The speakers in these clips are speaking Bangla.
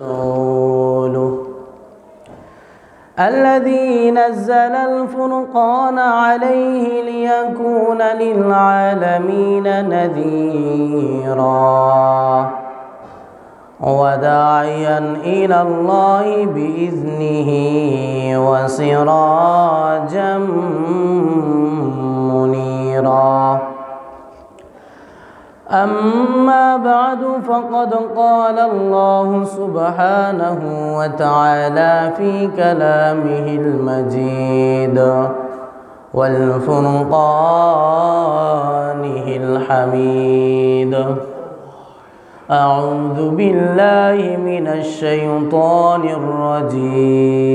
رسوله الذي نزل الفرقان عليه ليكون للعالمين نذيرا وداعيا إلى الله بإذنه وسراجا منيرا أما بعد فقد قال الله سبحانه وتعالى في كلامه المجيد والفرقانه الحميد. أعوذ بالله من الشيطان الرجيم.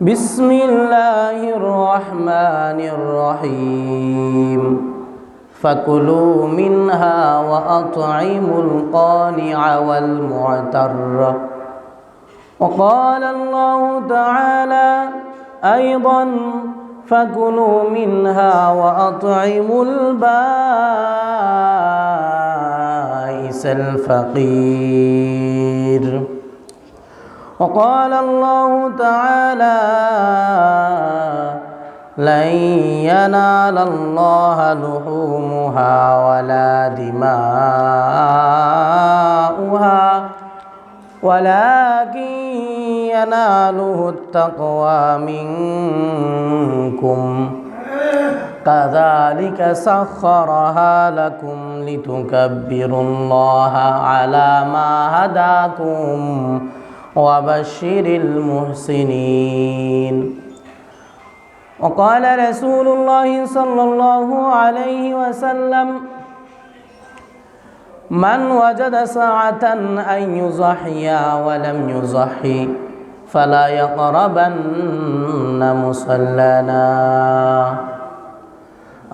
بسم الله الرحمن الرحيم. فكلوا منها وأطعموا القانع والمعتر. وقال الله تعالى أيضا فكلوا منها وأطعموا البائس الفقير. وقال الله تعالى لن ينال الله لحومها ولا دماؤها ولكن يناله التقوى منكم. كذلك سخرها لكم لتكبروا الله على ما هداكم وبشر المحسنين. وقال رسول الله صلى الله عليه وسلم من وجد ساعة أن يضحي ولم يضحي فلا يقربن مصلنا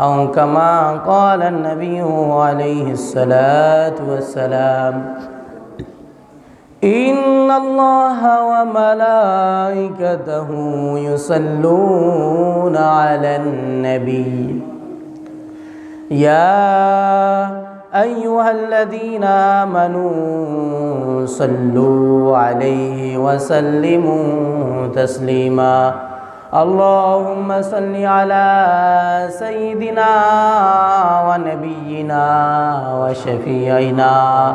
أو كما قال النبي عليه الصلاة والسلام إن الله وملائكته يصلون على النبي. يا أيها الذين آمنوا صلوا عليه وسلموا تسليما. اللهم صل على سيدنا ونبينا وشفيعنا.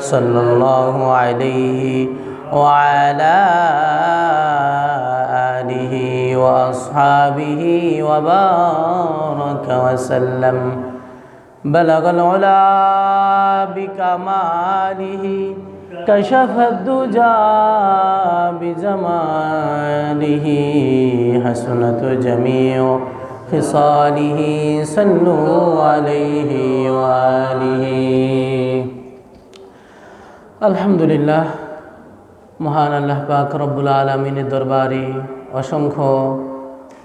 صلى الله عليه وعلى آله وأصحابه وبارك وسلم. بلغ العلا بكماله كشف الدجى بجماله. حسنة جميع خصاله صلوا عليه وآله. আলহামদুলিল্লাহ, মহান আল্লাহ পাক রব্বুল আলমিনের দরবারে অসংখ্য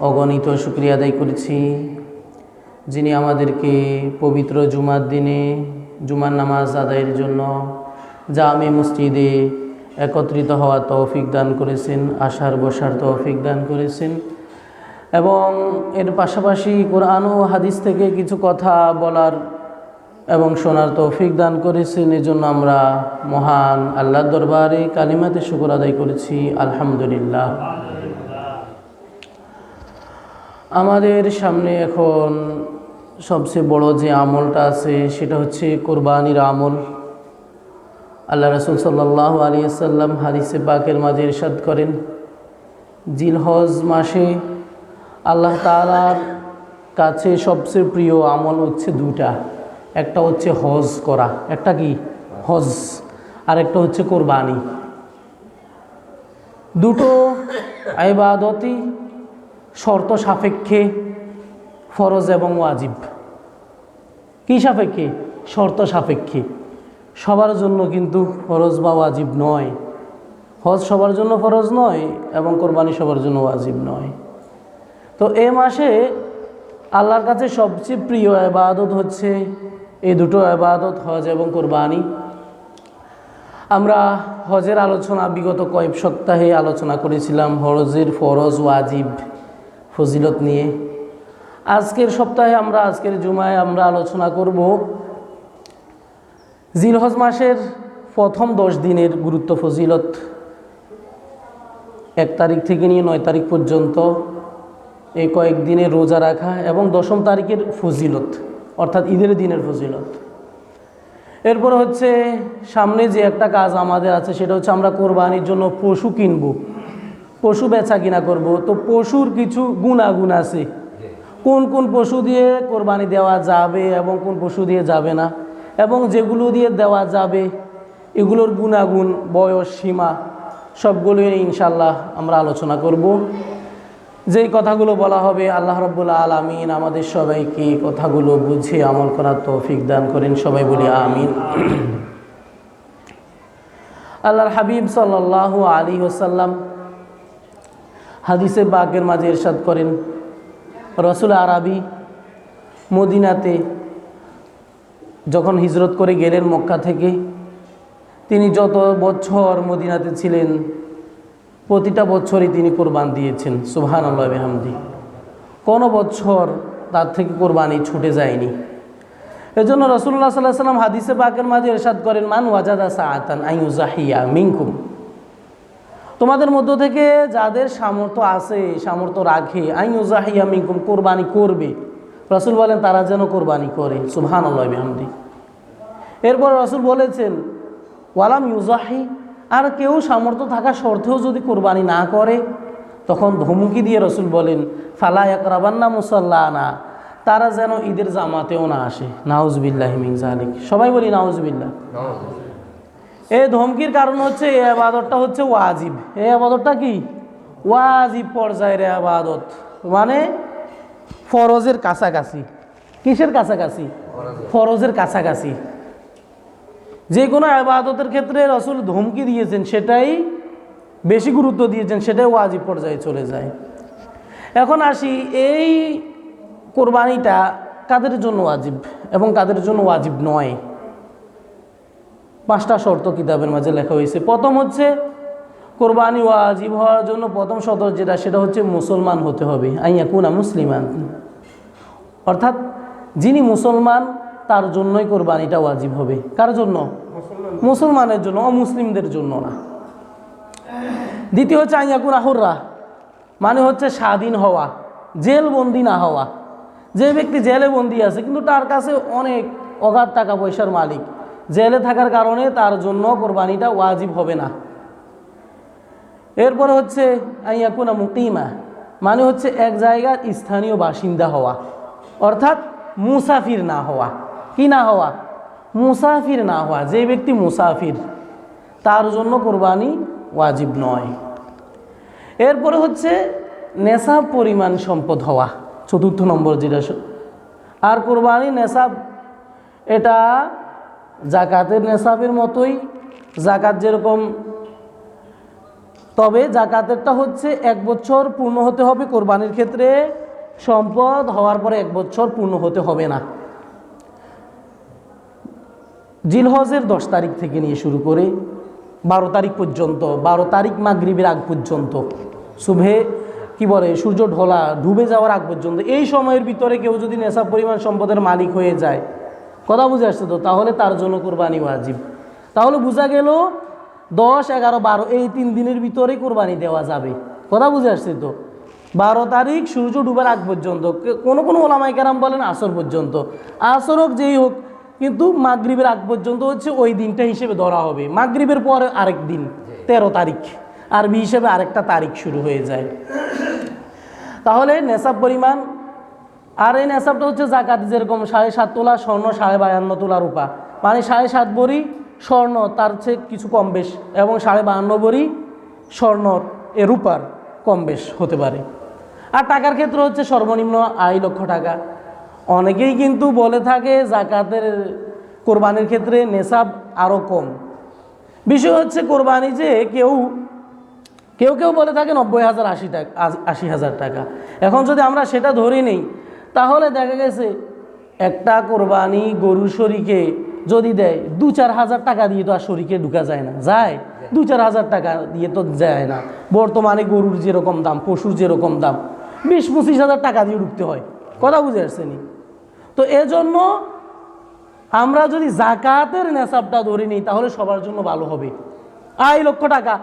অগণিত শুক্রিয়া আদায় করেছি, যিনি আমাদেরকে পবিত্র জুমার দিনে জুমার নামাজ আদায়ের জন্য জামে মসজিদে একত্রিত হওয়ার তৌফিক দান করেছেন, আশার বসার তৌফিক দান করেছেন এবং এর পাশাপাশি কোরআন ও হাদিস থেকে কিছু কথা বলার এবং শোনার তৌফিক দান করেছেন এজন্য আমরা মহান আল্লাহর দরবারে কালিমাতে শুকর আদায় করেছি। আলহামদুলিল্লাহ। আমাদের সামনে এখন সবচেয়ে বড় যে আমলটা আছে, সেটা হচ্ছে কোরবানির আমল। আল্লাহ রসুল সাল্লাহ আলী সাল্লাম হাদিসে পাকের মাঝে ইরশাদ করেন, জিলহজ মাসে আল্লাহ তালার কাছে সবচেয়ে প্রিয় আমল হচ্ছে দুটা একটা হচ্ছে হজ করা, একটা কি? হজ আর একটা হচ্ছে কোরবানি। দুটো আইবাদতি শর্ত সাপেক্ষে ফরজ এবং ওয়াজিব। কি সাপেক্ষে? শর্ত সাপেক্ষে। সবার জন্য কিন্তু ফরজ বা ওয়াজিব নয়। হজ সবার জন্য ফরজ নয় এবং কোরবানি সবার জন্য ওয়াজিব নয়। তো এ মাসে আল্লাহর কাছে সবচেয়ে প্রিয় আবাদত হচ্ছে এই দুটো আবাদত হজ এবং কোরবানি। আমরা হজের আলোচনা বিগত কয়েক সপ্তাহে আলোচনা করেছিলাম হজের ফরজ, ওয়াজিব, ফজিলত নিয়ে। আজকের সপ্তাহে আমরা, আজকের জুমায় আমরা আলোচনা করব জিলহজ মাসের প্রথম দশ দিনের গুরুত্ব ফজিলত। এক তারিখ থেকে নিয়ে নয় তারিখ পর্যন্ত এই কয়েকদিনে রোজা রাখা এবং দশম তারিখের ফজিলত। অর্থাৎ ঈদের দিনের ফজিলত। এরপর হচ্ছে সামনে যে একটা কাজ আমাদের আছে, সেটা হচ্ছে আমরা কোরবানির জন্য পশু কিনব। পশু বেচা কিনা করব। তো পশুর কিছু গুণাগুণ আছে। কোন কোন পশু দিয়ে কোরবানি দেওয়া যাবে এবং কোন পশু দিয়ে যাবে না? এবং যেগুলো দিয়ে দেওয়া যাবে, এগুলোর গুণাগুণ, বয়স, সীমা সবগুলো ইনশাল্লাহ আমরা আলোচনা করব। যেই কথাগুলো বলা হবে, আল্লাহ রব্বুল্লা আলমিন আমাদের সবাইকে কথাগুলো বুঝে আমল করার তৌফিক দান করেন। সবাই বলি আমিন। আল্লাহর হাবিব সাল্লাহ আলী ওসাল্লাম হাদিসে বাগের মাঝে এরশাদ করেন, রসুল আরবি মদিনাতে যখন হিজরত করে গেলেন মক্কা থেকে, তিনি যত বছর মদিনাতে ছিলেন প্রতিটা বছরই তিনি কোরবান দিয়েছেন সুহান আল্লাহ বেহামদি। কোনো বছর তার থেকে কোরবানি ছুটে যায়নি। এজন্য রসুল্লাহ সাল্লাহ সাল্লাম হাদিসে বাকের মাঝে এরশাদ করেন, মান ওয়াজাদা সাআতান আইউজাহিয়া মিনকুম। তোমাদের মধ্য থেকে যাদের সামর্থ্য আছে, সামর্থ্য রাখে আইউজাহিয়া মিনকুম, কোরবানি করবে। রসুল বলেন, তারা যেন কোরবানি করে। সুহান আল্লাহ বেহামদি। এরপর রসুল বলেছেন, ওয়ালাম ইউজাহি আর কেউ সামর্থ্য থাকা সত্ত্বেও যদি কোরবানি না করে, তখন ধমকি দিয়ে রসুল বলেন, ফালা একরাবান্না মুসাল্লানা তারা যেন ঈদের জামাতেও না আসে। নাউজবিল্লাহ মিং জালিক সবাই বলি নাউজবিল্লাহ। এই ধমকির কারণ হচ্ছে, এ আবাদতটা হচ্ছে ওয়াজিব। এ আবাদতটা কি? ওয়াজিব পর্যায়ের আবাদত। মানে ফরজের কাছাকাছি। কিসের কাছাকাছি? ফরজের কাছাকাছি। যে কোনো আবাদতের ক্ষেত্রে রসুল ধমকি দিয়েছেন, সেটাই বেশি গুরুত্ব দিয়েছেন, সেটাই ওয়াজিব পর্যায়ে চলে যায়। এখন আসি এই কোরবানিটা কাদের জন্য ওয়াজিব এবং কাদের জন্য ওয়াজিব নয়? পাঁচটা শর্ত কিতাবের মাঝে লেখা হয়েছে। প্রথম হচ্ছে, কোরবানি ওয়াজিব হওয়ার জন্য প্রথম শর্ত যেটা, সেটা হচ্ছে মুসলমান হতে হবে আইয়া কুনা মুসলিমান। অর্থাৎ যিনি মুসলমান তার জন্যই কোরবানিটা ওয়াজিব হবে। কার জন্য? মুসলমানের জন্য অমুসলিমদের জন্য না। দ্বিতীয় হচ্ছে আইয়াকুন আহুররা মানে হচ্ছে স্বাধীন হওয়া জেল বন্দি না হওয়া। যে ব্যক্তি জেলে বন্দি আছে কিন্তু তার কাছে অনেক অগাধ টাকা পয়সার মালিক। জেলে থাকার কারণে তার জন্য কোরবানিটা ওয়াজিব হবে না। এরপরে হচ্ছে আইয়াকুনা মুকিমা মানে হচ্ছে এক জায়গার স্থানীয় বাসিন্দা হওয়া অর্থাৎ মুসাফির না হওয়া। কি না হওয়া? মুসাফির না হওয়া। যে ব্যক্তি মুসাফির, তার জন্য কোরবানি ওয়াজিব নয়। এরপরে হচ্ছে নেশাব পরিমাণ সম্পদ হওয়া, চতুর্থ নম্বর যেটা আর কোরবানি নেশাব, এটা জাকাতের নেশাবের মতোই। জাকাত যেরকম, তবে জাকাতেরটা হচ্ছে এক বছর পূর্ণ হতে হবে। কোরবানির ক্ষেত্রে সম্পদ হওয়ার পরে এক বছর পূর্ণ হতে হবে না। জিলহজের দশ তারিখ থেকে নিয়ে শুরু করে বারো তারিখ পর্যন্ত, বারো তারিখ মাগরিবের আগ পর্যন্ত, শুভে, কি বলে, সূর্য ঢোলা ডুবে যাওয়ার আগ পর্যন্ত, এই সময়ের ভিতরে কেউ যদি নেশা পরিমাণ সম্পদের মালিক হয়ে যায়, কথা বুঝে আসছে তো? তাহলে তার জন্য কোরবানি ওয়াজিব। তাহলে বোঝা গেল দশ, এগারো, বারো, এই তিন দিনের ভিতরে কোরবানি দেওয়া যাবে। কথা বুঝে আসছে তো? বারো তারিখ সূর্য ডুবার আগ পর্যন্ত, কোনো কোনো ওলামাই কেরাম বলেন আসর পর্যন্ত। আসর হোক যেই হোক কিন্তু মাগরিবের আগ পর্যন্ত হচ্ছে ওই দিনটা হিসেবে ধরা হবে। মাগরিবের পরে আরেক দিন, তেরো তারিখ। আরবি হিসেবে আরেকটা তারিখ শুরু হয়ে যায়। তাহলে নেশাব পরিমাণ, আর এই নেশাবটা হচ্ছে জাকাত যেরকম সাড়ে সাত তোলা, স্বর্ণ সাড়ে বায়ান্ন তোলা রূপা। মানে সাড়ে সাত বড়ি স্বর্ণ, তার চেয়ে কিছু কম বেশ, এবং সাড়ে বাহান্ন বড়ি স্বর্ণ এ রূপার কম বেশ হতে পারে। আর টাকার ক্ষেত্রে হচ্ছে সর্বনিম্ন আড়াই লক্ষ টাকা। অনেকেই কিন্তু বলে থাকে জাকাতের কোরবানির ক্ষেত্রে নেশাব আরও কম। বিষয় হচ্ছে কোরবানি যে কেউ কেউ কেউ বলে থাকে নব্বই হাজার আশি টাকা, আশি হাজার টাকা। এখন যদি আমরা সেটা ধরে নেই, তাহলে দেখা গেছে একটা কোরবানি গরু শরীকে যদি দেয়, দু চার হাজার টাকা দিয়ে তো আর শরীকে ঢুকা যায় না, যায়। দু চার হাজার টাকা দিয়ে তো যায় না। বর্তমানে গরুর যেরকম দাম, পশুর যেরকম দাম, বিশ পঁচিশ হাজার টাকা দিয়ে ঢুকতে হয়। কথা বুঝে আসছেনি তো এজন্য আমরা যদি জাকাতের নেশাবটা ধরে নিই, তাহলে সবার জন্য ভালো হবে। আড়াই লক্ষ টাকা।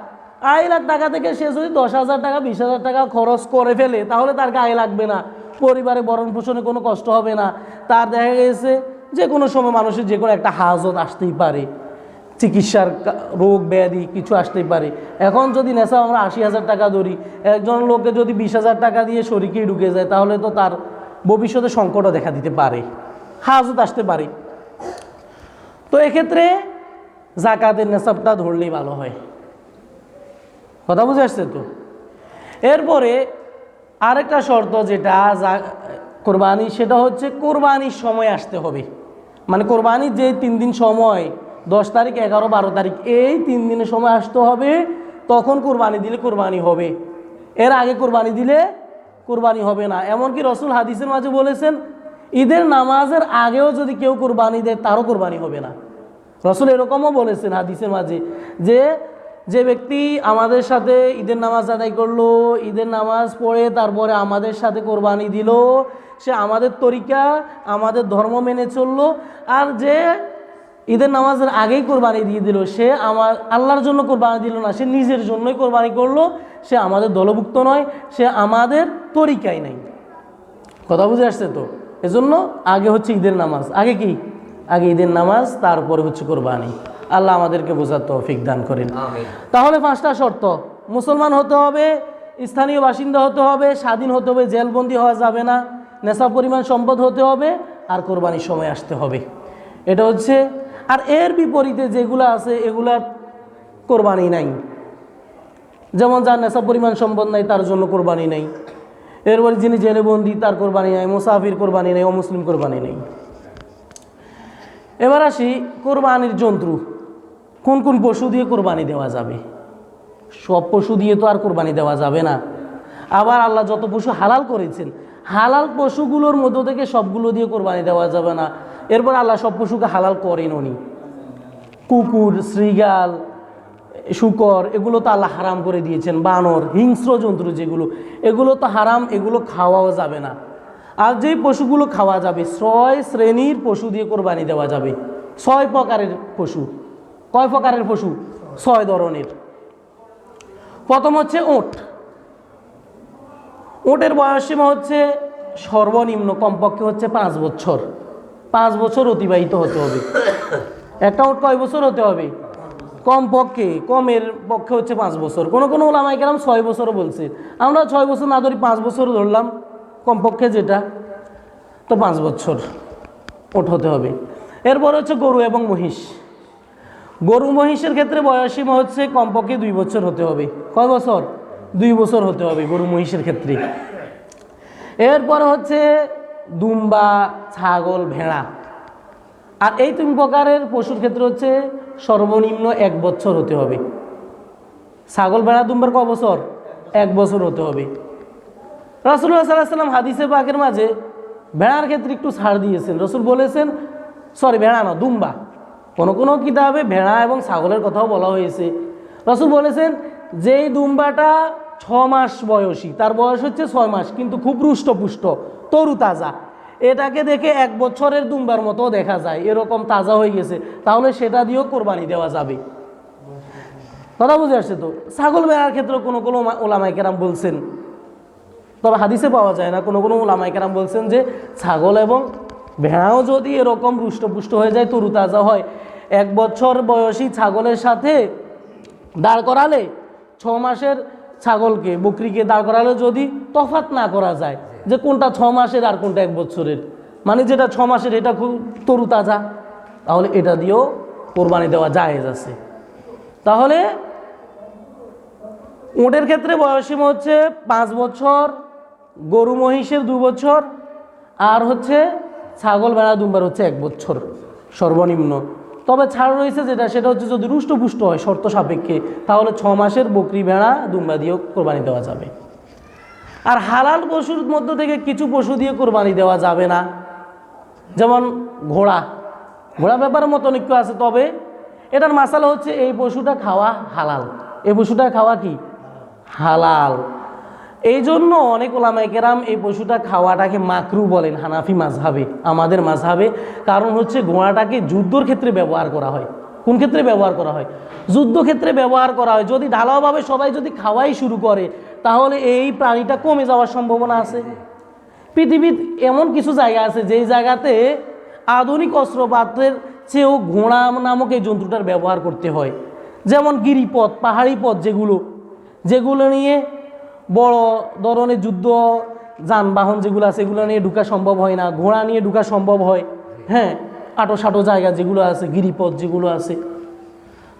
আড়াই লাখ টাকা থেকে সে যদি দশ হাজার টাকা, বিশ হাজার টাকা খরচ করে ফেলে, তাহলে তার গায়ে লাগবে না। পরিবারে বরণ পোষণে কোনো কষ্ট হবে না। তার দেখা গেছে যে কোনো সময় মানুষের যে কোনো একটা হাজত আসতেই পারে। চিকিৎসার রোগ ব্যাধি কিছু আসতেই পারে। এখন যদি নেশা আমরা আশি হাজার টাকা ধরি, একজন লোকে যদি বিশ হাজার টাকা দিয়ে শরীরেই ঢুকে যায়, তাহলে তো তার ভবিষ্যতে সংকটও দেখা দিতে পারে, হাজত আসতে পারে। তো এক্ষেত্রে জাকাতের নেশাবটা ধরলেই ভালো হয়। কথা বুঝে আসছে তো? এরপরে আরেকটা শর্ত যেটা কোরবানি, সেটা হচ্ছে কোরবানির সময় আসতে হবে। মানে কোরবানির যে তিন দিন সময়, দশ তারিখ, এগারো, বারো তারিখ, এই তিন দিনের সময় আসতে হবে, তখন কোরবানি দিলে কোরবানি হবে। এর আগে কোরবানি দিলে কোরবানি হবে না। এমনকি রসুল হাদিসের মাঝে বলেছেন, ঈদের নামাজের আগেও যদি কেউ কোরবানি দেয়, তারও কোরবানি হবে না। রসুল এরকমও বলেছেন হাদিসের মাঝে যে যে ব্যক্তি আমাদের সাথে ঈদের নামাজ আদায় করল, ঈদের নামাজ পড়ে তারপরে আমাদের সাথে কোরবানি দিল, সে আমাদের তরিকা, আমাদের ধর্ম মেনে চলল, আর যে ঈদের নামাজের আগেই কোরবানি দিয়ে দিল, সে আমার, আল্লাহর জন্য কোরবানি দিল না, সে নিজের জন্যই কোরবানি করল, সে আমাদের দলভুক্ত নয়, সে আমাদের তরিকাই নাই। কথা বুঝে আসছে তো? এজন্য আগে হচ্ছে ঈদের নামাজ। আগে কি? আগে ঈদের নামাজ তারপরে হচ্ছে কোরবানি। আল্লাহ আমাদেরকে বোঝার তৌফিক দান করেন। তাহলে পাঁচটা শর্ত। মুসলমান হতে হবে স্থানীয় বাসিন্দা হতে হবে স্বাধীন হতে হবে জেলবন্দি হওয়া যাবে না। নেশা পরিমাণ সম্পদ হতে হবে আর কোরবানির সময় আসতে হবে। এটা হচ্ছে। আর এর বিপরীতে যেগুলো আছে এগুলার কোরবানি নাই। যেমন যার নেশা পরিমাণ সম্পদ নাই তার জন্য কোরবানি নেই। এরপরে যিনি জেলে বন্দি, তার কোরবানি নাই, মুসাফির কোরবানি নেই অমুসলিম কোরবানি নেই। এবার আসি কোরবানির জন্তু কোন কোন পশু দিয়ে কোরবানি দেওয়া যাবে? সব পশু দিয়ে তো আর কোরবানি দেওয়া যাবে না। আবার আল্লাহ যত পশু হালাল করেছেন, হালাল পশুগুলোর মধ্য থেকে সবগুলো দিয়ে কোরবানি দেওয়া যাবে না। এরপর আল্লাহ সব পশুকে হালাল করেন উনি। কুকুর শ্রীগাল শুকর, এগুলো তো আল্লাহ হারাম করে দিয়েছেন, বানর, হিংস্র জন্তু যেগুলো, এগুলো তো হারাম, এগুলো খাওয়াও যাবে না। আর যেই পশুগুলো খাওয়া যাবে, ছয় শ্রেণির পশু দিয়ে কোরবানি দেওয়া যাবে। ছয় প্রকারের পশু। কয় প্রকারের পশু? ছয় ধরনের। প্রথম হচ্ছে ওট। ওটের বয়সসীমা হচ্ছে সর্বনিম্ন, কমপক্ষে হচ্ছে পাঁচ বছর। পাঁচ বছর অতিবাহিত হতে হবে। একটা ওট কয় বছর হতে হবে? কম পক্ষে কমের পক্ষে হচ্ছে পাঁচ বছর। কোনো কোনো ওলামাই কেরাম ছয় বছরও বলছে। আমরা ছয় বছর না ধরি পাঁচ বছর ধরলাম, কমপক্ষে যেটা, তো পাঁচ বছর ওট হতে হবে। এরপর হচ্ছে গরু এবং মহিষ। গরু মহিষের ক্ষেত্রে বয়সীমা হচ্ছে কমপক্ষে দুই বছর হতে হবে। কয় বছর? দুই বছর হতে হবে গরু মহিষের ক্ষেত্রে। এরপর হচ্ছে দুম্বা, ছাগল, ভেড়া। আর এই তিন প্রকারের পশুর ক্ষেত্রে হচ্ছে সর্বনিম্ন এক বছর হতে হবে। ছাগল ভেড়া দুম্বার ক বছর? এক বছর হতে হবে। রাসুল্লাহ সাল্লাহ সাল্লাম হাদিসে পাকের মাঝে ভেড়ার ক্ষেত্রে একটু ছাড় দিয়েছেন। রসুল বলেছেন, সরি ভেড়া না, দুম্বা। কোনো কোনো কিতাবে ভেড়া এবং ছাগলের কথাও বলা হয়েছে। রসুল বলেছেন, যেই দুম্বাটা ছ মাস বয়সী, তার বয়স হচ্ছে ছয় মাস, কিন্তু খুব রুষ্টপুষ্ট, তরু তাজা। এটাকে দেখে এক বছরের দুম্বার মতো দেখা যায়, এরকম তাজা হয়ে গেছে। তাহলে সেটা দিয়েও কোরবানি দেওয়া যাবে। কথা বুঝে আসছে তো? ছাগল ভেড়ার ক্ষেত্রে কোনো কোনো ওলামাই কেরাম বলছেন, তবে হাদিসে পাওয়া যায় না, কোনো কোনো ওলামাই কেরাম বলছেন যে, ছাগল এবং ভেড়াও যদি এরকম রুষ্টপুষ্ট হয়ে যায় তরু তাজা হয়, এক বছর বয়সী ছাগলের সাথে দাঁড় করালে ছ মাসের ছাগলকে, বকরিকে দাঁড় করালে যদি তফাত না করা যায় যে কোনটা ছ মাসের আর কোনটা এক বছরের। মানে যেটা ছ মাসের, এটা খুব তরু তাজা তাহলে এটা দিয়েও কোরবানি দেওয়া জায়েজ আছে। তাহলে উটের ক্ষেত্রে বয়সীমা হচ্ছে পাঁচ বছর, গরু মহিষের দু বছর, আর হচ্ছে ছাগল ভেড়া দুম্বার হচ্ছে এক বছর সর্বনিম্ন। তবে ছাড় রয়েছে যেটা, সেটা হচ্ছে যদি রুষ্টপুষ্ট হয়, শর্ত সাপেক্ষে, তাহলে ছ মাসের বকরি ভেড়া দুম্বা দিয়েও কোরবানি দেওয়া যাবে। আর হালাল পশুর মধ্য থেকে কিছু পশু দিয়ে কোরবানি দেওয়া যাবে না। যেমন ঘোড়া। ঘোড়া ব্যাপারের মতো অনেক আছে, তবে এটার মাসালা হচ্ছে এই পশুটা খাওয়া হালাল। এই পশুটা খাওয়া কি? হালাল। এই জন্য অনেক ওলামাই কেরাম এই পশুটা খাওয়াটাকে মাকরু বলেন হানাফি মাঝহাবে আমাদের মাঝহাবে কারণ হচ্ছে ঘোড়াটাকে যুদ্ধর ক্ষেত্রে ব্যবহার করা হয়। কোন ক্ষেত্রে ব্যবহার করা হয়? যুদ্ধ ক্ষেত্রে ব্যবহার করা হয়। যদি ঢালাওভাবে সবাই যদি খাওয়াই শুরু করে তাহলে এই প্রাণীটা কমে যাওয়ার সম্ভাবনা আছে। পৃথিবীর এমন কিছু জায়গা আছে, যেই জায়গাতে আধুনিক অস্ত্রপাত্রের চেয়েও ঘোড়া নামক এই জন্তুটার ব্যবহার করতে হয়। যেমন গিরিপথ, পাহাড়ি পথ যেগুলো যেগুলো নিয়ে বড় ধরনের যুদ্ধ, যানবাহন যেগুলো আছে, এগুলো নিয়ে ঢুকা সম্ভব হয় না। ঘোড়া নিয়ে ঢুকা সম্ভব হয়। হ্যাঁ আটো সাটো জায়গা যেগুলো আছে, গিরিপথ যেগুলো আছে।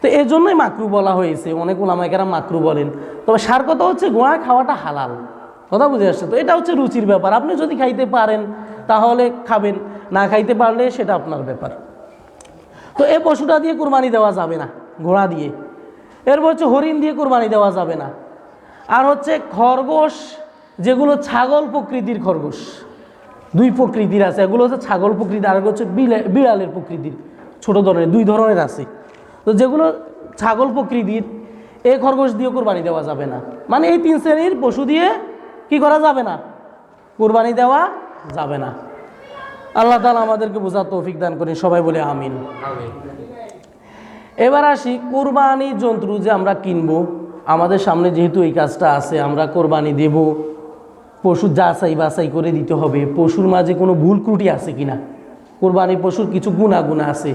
তো এই জন্যই মাকরু বলা হয়েছে, অনেক ওলামাইকারা মাকরু বলেন। তবে সার কথা হচ্ছে ঘোড়া খাওয়াটা হালাল, কথা বুঝে আসছে তো? এটা হচ্ছে রুচির ব্যাপার, আপনি যদি খাইতে পারেন তাহলে খাবেন, না খাইতে পারলে সেটা আপনার ব্যাপার। তো এই পশুটা দিয়ে কোরবানি দেওয়া যাবে না, ঘোড়া দিয়ে। এরপর হচ্ছে হরিণ দিয়ে কোরবানি দেওয়া যাবে না। আর হচ্ছে খরগোশ, যেগুলো ছাগল প্রকৃতির খরগোশ, দুই প্রকৃতির আছে, এগুলো হচ্ছে ছাগল প্রকৃতির আর হচ্ছে বিড়ালের প্রকৃতির, ছোট ধরনের, দুই ধরনের আছে। তো যেগুলো ছাগল প্রকৃতির এই খরগোশ দিয়ে কোরবানি দেওয়া যাবে না। মানে এই তিন শ্রেণির পশু দিয়ে কি করা যাবে না? কোরবানি দেওয়া যাবে না। আল্লাহ তালা আমাদেরকে বোঝার তৌফিক দান করেন সবাই বলে আমিন। এবার আসি কোরবানি জন্তু যে আমরা কিনবো আমাদের সামনে যেহেতু এই কাজটা আছে আমরা কোরবানি দেব। পশু যাচাই বাছাই করে দিতে হবে পশুর মাঝে কোনো ভুল ত্রুটি আছে কিনা? কোরবানি পশুর কিছু গুণাগুণ আছে।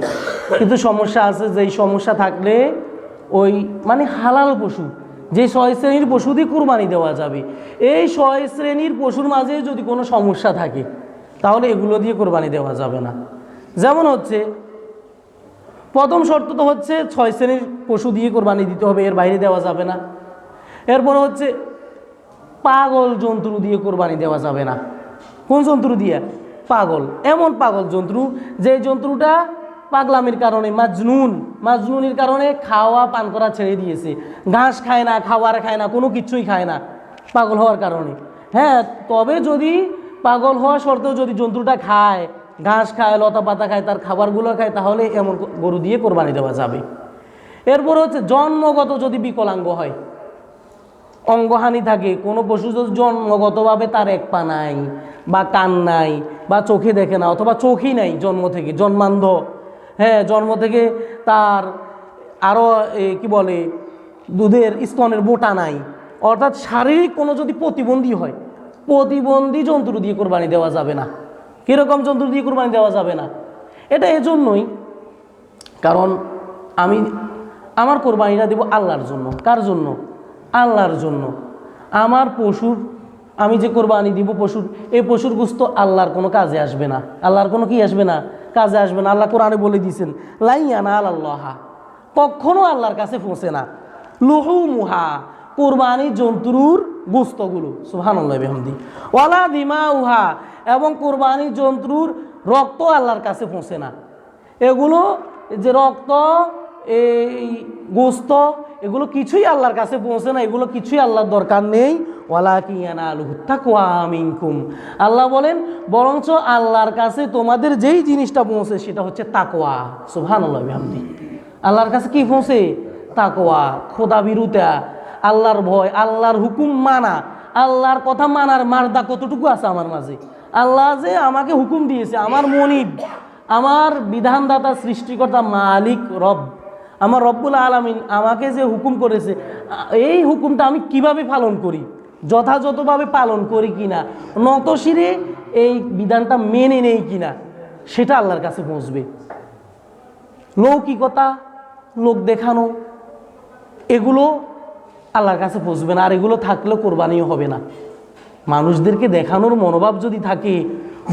কিন্তু সমস্যা আছে যেই সমস্যা থাকলে ওই মানে হালাল পশু, যে ছয় শ্রেণির পশু দিয়ে কোরবানি দেওয়া যাবে। এই ছয় শ্রেণির পশুর মাঝে যদি কোনো সমস্যা থাকে, তাহলে এগুলো দিয়ে কোরবানি দেওয়া যাবে না। যেমন হচ্ছে, প্রথম শর্ত তো হচ্ছে ছয় শ্রেণির পশু দিয়ে কোরবানি দিতে হবে, এর বাইরে দেওয়া যাবে না। এরপর হচ্ছে, পাগল জন্তু দিয়ে কোরবানি দেওয়া যাবে না। কোন জন্তু দিয়ে? পাগল, এমন পাগল জন্তু, যে জন্তুটা পাগলামির কারণে, মাজনুন, মাজনুনির কারণে খাওয়া, পান করা ছেড়ে দিয়েছে। ঘাস খায় না খাবার খায় না, কোনো কিছুই খায় না পাগল হওয়ার কারণে। হ্যাঁ তবে যদি পাগল হওয়া সত্ত্বেও যদি জন্তুটা খায়, ঘাস খায়, লতা পাতা খায়, তার খাবারগুলো খায়, তাহলে এমন গরু দিয়ে কোরবানি দেওয়া যাবে। এরপর হচ্ছে জন্মগত যদি বিকলাঙ্গ হয় অঙ্গহানি থাকে। কোনো পশু যদি জন্মগতভাবে তার এক পা নাই, বা কান নাই, বা চোখে দেখে না, অথবা চোখই নাই জন্ম থেকে, জন্মান্ধ হ্যাঁ জন্ম থেকে তার আরও কি বলে, দুধের স্তনের বোটা নাই। অর্থাৎ শারীরিক কোনো যদি প্রতিবন্ধী হয়, প্রতিবন্ধী জন্তু দিয়ে কোরবানি দেওয়া যাবে না। কীরকম জন্তু দিয়ে কোরবানি দেওয়া যাবে না? এটা এজন্যই, কারণ আমি, আমার কোরবানিটা দেব আল্লাহর জন্য। কার জন্য? আল্লাহর জন্য। আমার পশুর, আমি যে কোরবানি দিব পশুর, এই পশুর গুস্ত আল্লাহর কোনো কাজে আসবে না। আল্লাহর কোনো কি আসবে না? কাজে আসবে না। আল্লাহ কোরআনে বলে দিয়েছেন, লাইয়ানা আল্লাহা কখনো আল্লাহর কাছে পৌঁছে না। লুহু মুহা কোরবানি জন্তুর গুস্তগুলো। সুহানুল্লাহ বেহমদি। ওয়ালা দিমা উহা এবং কোরবানি জন্তুর রক্ত আল্লাহর কাছে পৌঁছে না। এগুলো যে রক্ত, এই গোস্ত এগুলো কিছুই আল্লাহর কাছে পৌঁছে না, এগুলো কিছুই আল্লাহর দরকার নেই। ওয়ালা কিয়ানা আলু তাকুয়া মিনকুম। আল্লাহ বলেন, বরঞ্চ আল্লাহর কাছে তোমাদের যেই জিনিসটা পৌঁছে সেটা হচ্ছে তাকোয়া সুহান আল্লাহ আল্লাহর কাছে কি পৌঁছে? তাকোয়া খোদা বিরুতা আল্লাহর ভয়, আল্লাহর হুকুম মানা। আল্লাহর কথা মানার মারদা কতটুকু আছে আমার মাঝে? আল্লাহ যে আমাকে হুকুম দিয়েছে, আমার মনিব, আমার বিধানদাতা, সৃষ্টিকর্তা, মালিক, রব। আমার রব্বুল আলমিন আমাকে যে হুকুম করেছে, এই হুকুমটা আমি কীভাবে পালন করি? যথাযথভাবে পালন করি কিনা? নতশিরে এই বিধানটা মেনে নেই কিনা? সেটা আল্লাহর কাছে পৌঁছবে। লৌকিকতা, লোক দেখানো, এগুলো আল্লাহর কাছে পৌঁছবে না। আর এগুলো থাকলেও কোরবানিও হবে না। মানুষদেরকে দেখানোর মনোভাব যদি থাকে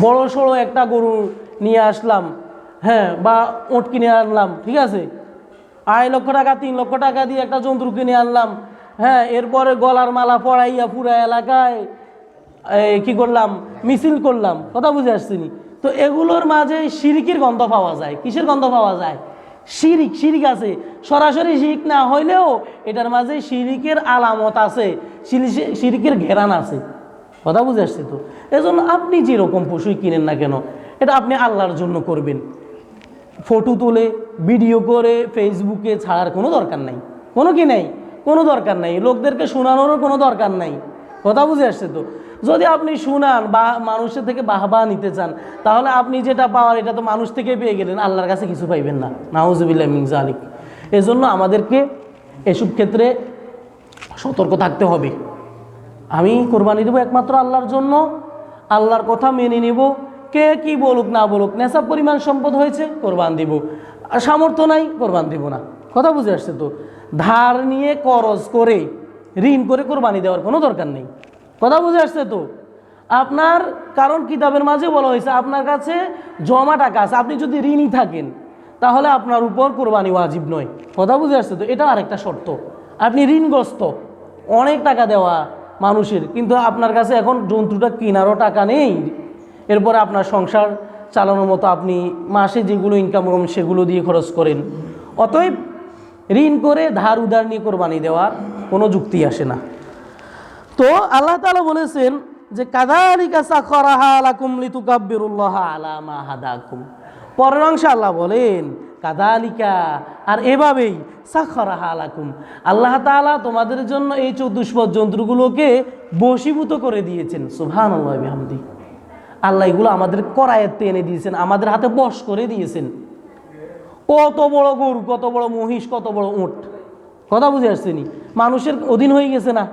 বড় সড়ো একটা গরু নিয়ে আসলাম হ্যাঁ বা ওট কিনে আনলাম, ঠিক আছে? আড়াই লক্ষ টাকা, তিন লক্ষ টাকা দিয়ে একটা জন্তু কিনে আনলাম। হ্যাঁ এরপরে গলার মালা পড়াইয়া পুরা এলাকায় কি করলাম? মিছিল করলাম। কথা বুঝে আসছিনি তো এগুলোর মাঝে সিরিকির গন্ধ পাওয়া যায়। কিসের গন্ধ পাওয়া যায়? শিরিক শিরিক আছে। সরাসরি শিরিক না হইলেও এটার মাঝে শিরিকের আলামত আছে শিরি- শিরিকের ঘেরান আছে। কথা বুঝে আসছি তো? এজন্য আপনি যেরকম পশুই কিনেন না কেন, এটা আপনি আল্লাহর জন্য করবেন। ফটো তুলে ভিডিও করে ফেসবুকে ছাড়ার কোনো দরকার নাই। কোনো কি নেই? কোনো দরকার নাই। লোকদেরকে শোনানোরও কোনো দরকার নাই। কথা বুঝে আসছে তো? যদি আপনি শুনান বা মানুষের থেকে বাহবা নিতে চান, তাহলে আপনি যেটা পাওয়ার এটা তো মানুষ থেকে পেয়ে গেলেন। আল্লাহর কাছে কিছু পাইবেন না। নাউজুবিল্লাহ মিনজা আলিক এজন্য আমাদেরকে এসব ক্ষেত্রে সতর্ক থাকতে হবে। আমি কোরবানি দেবো একমাত্র আল্লাহর জন্য। আল্লাহর কথা মেনে নেব। কে কি বলুক, না বলুক নেশাব পরিমাণ সম্পদ হয়েছে, কোরবান দিব। আর সামর্থ্য নাই, কোরবান দিব না। কথা বুঝে আসছে তো? ধার নিয়ে করজ করে, ঋণ করে কোরবানি দেওয়ার কোনো দরকার নেই। কথা বুঝে আসছে তো? আপনার, কারণ কিতাবের মাঝে বলা হয়েছে, আপনার কাছে জমা টাকা আছে, আপনি যদি ঋণই থাকেন, তাহলে আপনার উপর কোরবানি ওয়াজিব নয়। কথা বুঝে আসছে তো? এটা আরেকটা শর্ত। আপনি ঋণগ্রস্ত, অনেক টাকা দেওয়া মানুষের, কিন্তু আপনার কাছে এখন জন্তুটা, কেনারও টাকা নেই। এরপরে আপনার সংসার চালানোর মতো আপনি মাসে যেগুলো ইনকাম করেন সেগুলো দিয়ে খরচ করেন। অতএব ঋণ করে ধার উধার নিয়ে কোরবানি দেওয়ার কোনো যুক্তি আসে না। তো আল্লাহ তাআলা বলেছেন যে কাদালিকা সাখরাহা লাকুম লিতুকাব্বিরুল্লাহ আলা মা হাদাকুম। পরের অংশে আল্লাহ বলেন কাদালিকা আর এভাবেই সাখরাহা লাকুম। আল্লাহ তাআলা তোমাদের জন্য এই চতুষ্পদ জন্তুগুলোকে বশীভূত করে দিয়েছেন। সুবহানাল্লাহ, বিহামদি। আল্লাহ এগুলো আমাদের করায়ত্তে এনে দিয়েছেন, আমাদের হাতে বশ করে দিয়েছেন। কত বড় গরু, কত বড় মহিষ, কত বড় উঁট। কথা বুঝে আসছেনি? মানুষের অধীন হয়ে গেছে না?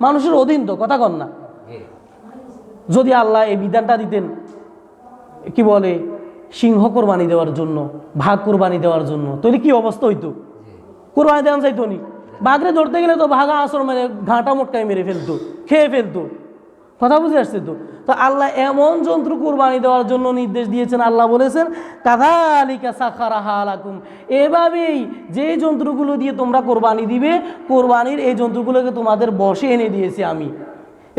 মানুষের অধীন তো, কথা কন না। যদি আল্লাহ এই বিধানটা দিতেন, কি বলে, সিংহ কোরবানি দেওয়ার জন্য, ভাগ কোরবানি দেওয়ার জন্য, তাহলে কি অবস্থা হইতো? কোরবানি দেওয়া যাইতো নি? বাঘরে ধরতে গেলে তো ভাগা আসর মেরে, ঘাঁটা মোটকায় মেরে ফেলতো, খেয়ে ফেলতো। কথা বুঝে আসছে তো? তো আল্লাহ এমন যন্ত্র কুরবানি দেওয়ার জন্য নির্দেশ দিয়েছেন, আল্লাহ বলেছেন কাদালিকা সাখারাহা আলাকুম এভাবেই যে যন্ত্রগুলো দিয়ে তোমরা কোরবানি দিবে, কোরবানির এই যন্ত্রগুলোকে তোমাদের বসে এনে দিয়েছি আমি।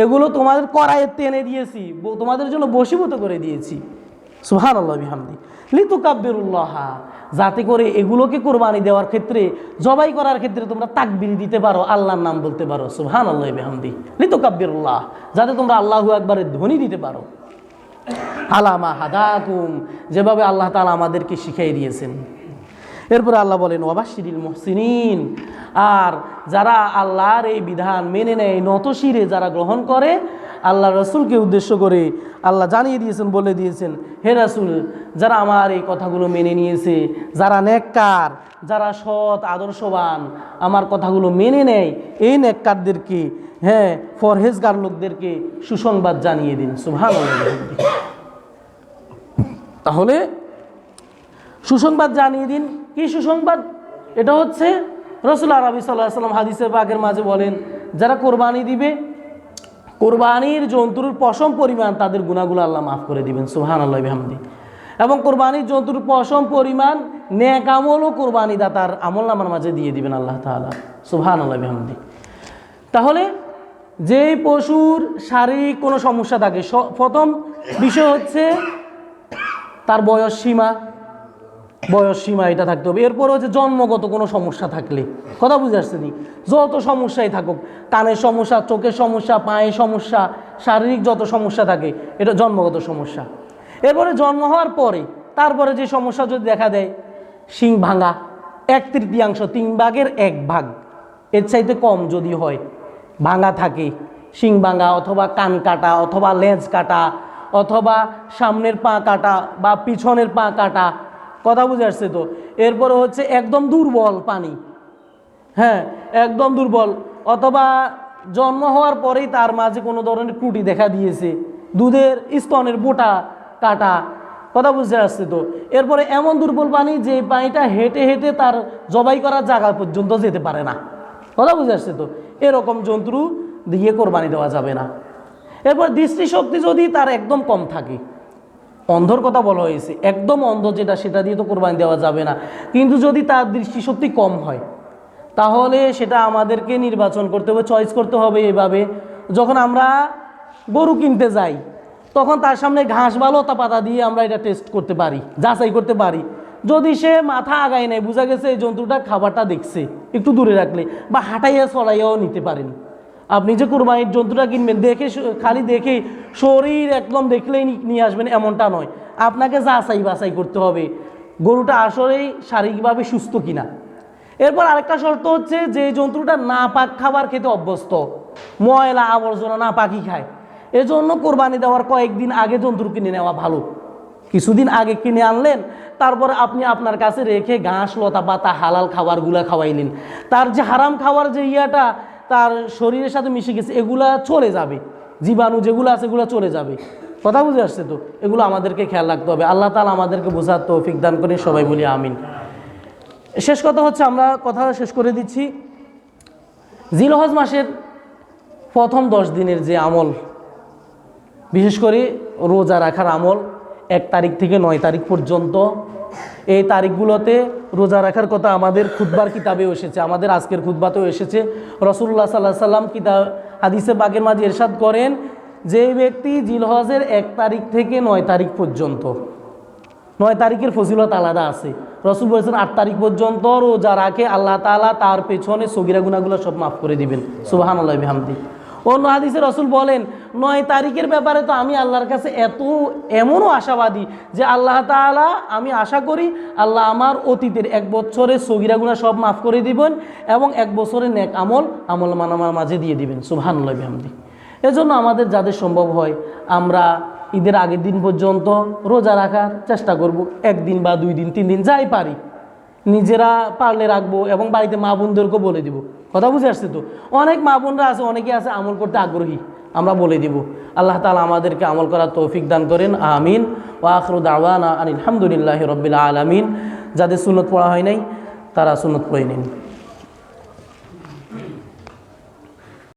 এগুলো তোমাদের করায়ত্তে এনে দিয়েছি তোমাদের জন্য বসীভূত করে দিয়েছি। সুহান আল্লাহ বিহামদি। লিতু কাব্বিরুল্লাহা যাতে করে এগুলোকে কোরবানি দেওয়ার ক্ষেত্রে, জবাই করার ক্ষেত্রে তোমরা তাকবির দিতে পারো, আল্লাহর নাম বলতে পারো সুহান আল্লাহ বিহামদি। লিতু কাব্বিরুল্লাহ যাতে তোমরা আল্লাহু একবারের ধ্বনি দিতে পারো। আলামা হাদাকুম, যেভাবে আল্লাহ তালা আমাদেরকে শিখিয়ে দিয়েছেন। এরপরে আল্লাহ বলেন ওয়াবাশিরিল মুহসিনিন, আর যারা আল্লাহর এই বিধান মেনে নেয়, নতশিরে যারা গ্রহণ করে আল্লাহ রসুলকে উদ্দেশ্য করে আল্লাহ জানিয়ে দিয়েছেন, বলে দিয়েছেন, হে রাসুল, যারা আমার এই কথাগুলো মেনে নিয়েছে, যারা নেককার, যারা সৎ, আদর্শবান, আমার কথাগুলো মেনে নেয়, এই নেককারদেরকে হ্যাঁ ফরহেজগার লোকদেরকে সুসংবাদ জানিয়ে দিন। সুভান তাহলে সুসংবাদ জানিয়ে দিন। কি সুসংবাদ? এটা হচ্ছে রসুল আরবি সাল্লাহ সাল্লাম হাদিসের পাকের মাঝে বলেন, যারা কোরবানি দিবে কোরবানির জন্তুর পশম পরিমাণ তাদের গুণাগুলো আল্লাহ মাফ করে দিবেন সুহান আল্লাহ বিহামদি। এবং কোরবানির জন্তুর পশম পরিমাণ ন্যাক আমলও কোরবানি দাতার আমল নামার মাঝে দিয়ে দিবেন আল্লাহ তাআলা সুহান আল্লাহ বিহামদি। তাহলে যেই পশুর শারীরিক কোনো সমস্যা থাকে প্রথম বিষয় হচ্ছে তার বয়স সীমা। বয়স সীমা এটা থাকতে হবে। এরপর হচ্ছে জন্মগত কোনো সমস্যা থাকলে। কথা বুঝে আসছে নি যত সমস্যাই থাকুক কানের সমস্যা চোখের সমস্যা পায়ের সমস্যা, শারীরিক যত সমস্যা থাকে, এটা জন্মগত সমস্যা। এরপরে জন্ম হওয়ার পরে, তারপরে যে সমস্যা যদি দেখা দেয়, শিং ভাঙা, এক তৃতীয়াংশ, তিন ভাগের এক ভাগ। এর চাইতে কম যদি হয়, ভাঙা থাকে, শিং ভাঙা অথবা কান কাটা, অথবা লেজ কাটা, অথবা সামনের পা কাটা বা পিছনের পা কাটা কথা বুঝে আসছে তো। এরপরে হচ্ছে একদম দুর্বল পানি। হ্যাঁ একদম দুর্বল। অথবা জন্ম হওয়ার পরেই তার মাঝে কোনো ধরনের ত্রুটি দেখা দিয়েছে। দুধের স্তনের বোটা কাটা। কথা বুঝতে আসছে তো। এরপরে এমন দুর্বল পানি যে পানিটা হেঁটে হেঁটে তার জবাই করার জায়গা পর্যন্ত যেতে পারে না। কথা বুঝে আসছে তো। এরকম জন্তু দিয়ে কোরবানি দেওয়া যাবে না। এরপর দৃষ্টিশক্তি যদি তার একদম কম থাকে অন্ধর কথা বলা হয়েছে। একদম অন্ধ যেটা, সেটা দিয়ে তো কোরবানি দেওয়া যাবে না। কিন্তু যদি তার দৃষ্টিশক্তি কম হয়, তাহলে সেটা আমাদেরকে নির্বাচন করতে হবে চয়েস করতে হবে এভাবে। যখন আমরা গরু কিনতে যাই, তখন তার সামনে ঘাস বা লতা পাতা দিয়ে আমরা এটা টেস্ট করতে পারি, যাচাই করতে পারি। যদি সে মাথা আগায় নেয়, বোঝা গেছে এই জন্তুটা খাবারটা দেখছে, একটু দূরে রাখলে, বা হাঁটাইয়া চড়াইয়াও নিতে পারেন। আপনি যে কোরবানির জন্তুটা কিনবেন, দেখে খালি দেখে শরীর একদম দেখলেই নিয়ে আসবেন, এমনটা নয়। আপনাকে যাচাই বাছাই করতে হবে। গরুটা আসলেই শারীরিকভাবে সুস্থ কিনা। এরপর আরেকটা শর্ত হচ্ছে যে জন্তুটা না পাক খাবার খেতে অভ্যস্ত। ময়লা আবর্জনা না পাকি খায়। এজন্য কোরবানি দেওয়ার কয়েকদিন আগে জন্তুর কিনে নেওয়া ভালো। কিছুদিন আগে কিনে আনলেন, তারপর আপনি আপনার কাছে রেখে ঘাস, লতা পাতা, হালাল খাবারগুলা খাওয়াইলেন। তার যে হারাম খাওয়ার যে ইয়াটা তার শরীরের সাথে মিশে গেছে, এগুলা চলে যাবে। জীবাণু যেগুলো আছে, এগুলো চলে যাবে। কথা বুঝে আসছে তো? এগুলো আমাদেরকে খেয়াল রাখতে হবে। আল্লাহ তালা আমাদেরকে বোঝার তৌফিক দান করে সবাই বলি আমিন। শেষ কথা হচ্ছে, আমরা কথা শেষ করে দিচ্ছি। জিলহজ মাসের প্রথম দশ দিনের যে আমল, বিশেষ করে রোজা রাখার আমল এক তারিখ থেকে নয় তারিখ পর্যন্ত। এই তারিখগুলোতে রোজা রাখার কথা আমাদের খুতবার কিতাবেও এসেছে, আমাদের আজকের খুতবাতেও এসেছে। রসুল্লাহ সাল্লাহ সাল্লাম কিতাব, হাদিসে বাগের মাঝে এরশাদ করেন যে ব্যক্তি জিলহজের এক তারিখ থেকে নয় তারিখ পর্যন্ত, নয় তারিখের ফজিলত আলাদা আছে। রসুল বলেছেন আট তারিখ পর্যন্ত রোজা রাখে, আল্লাহ তালা তার পেছনে সগিরা গুনাগুলো সব মাফ করে দিবেন। সুবাহান আল্লাহ বিহামদি অন্য হাদিসে রসুল বলেন, নয় তারিখের ব্যাপারে তো আমি আল্লাহর কাছে এত, এমনও আশাবাদী যে আল্লাহ তাআলা আমি আশা করি আল্লাহ আমার অতীতের এক বছরের সগিরা গুণা সব মাফ করে দিবেন এবং এক বছরের নেক আমল আমল মানামার মাঝে দিয়ে দিবেন। আল্লাহ বিহামদি। এজন্য আমাদের যাদের সম্ভব হয়, আমরা ঈদের আগের দিন পর্যন্ত রোজা রাখার চেষ্টা করব। একদিন বা দুই দিন, তিন দিন, যাই পারি। নিজেরা পারলে রাখব এবং বাড়িতে মা বোনদেরকেও বলে দিব। কথা বুঝে আসছে তো? অনেক মা বোনরা আছে, অনেকে আছে আমল করতে আগ্রহী। আমরা বলে দিব, আল্লাহ তালা আমাদেরকে আমল করার তৌফিক দান করেন, আমিন। ও আখরু দাওয়ানা আলহামদুলিল্লাহ রবিল আলমিন। যাদের সুনত পড়া হয় নাই, তারা সুনত পড়ে নিন।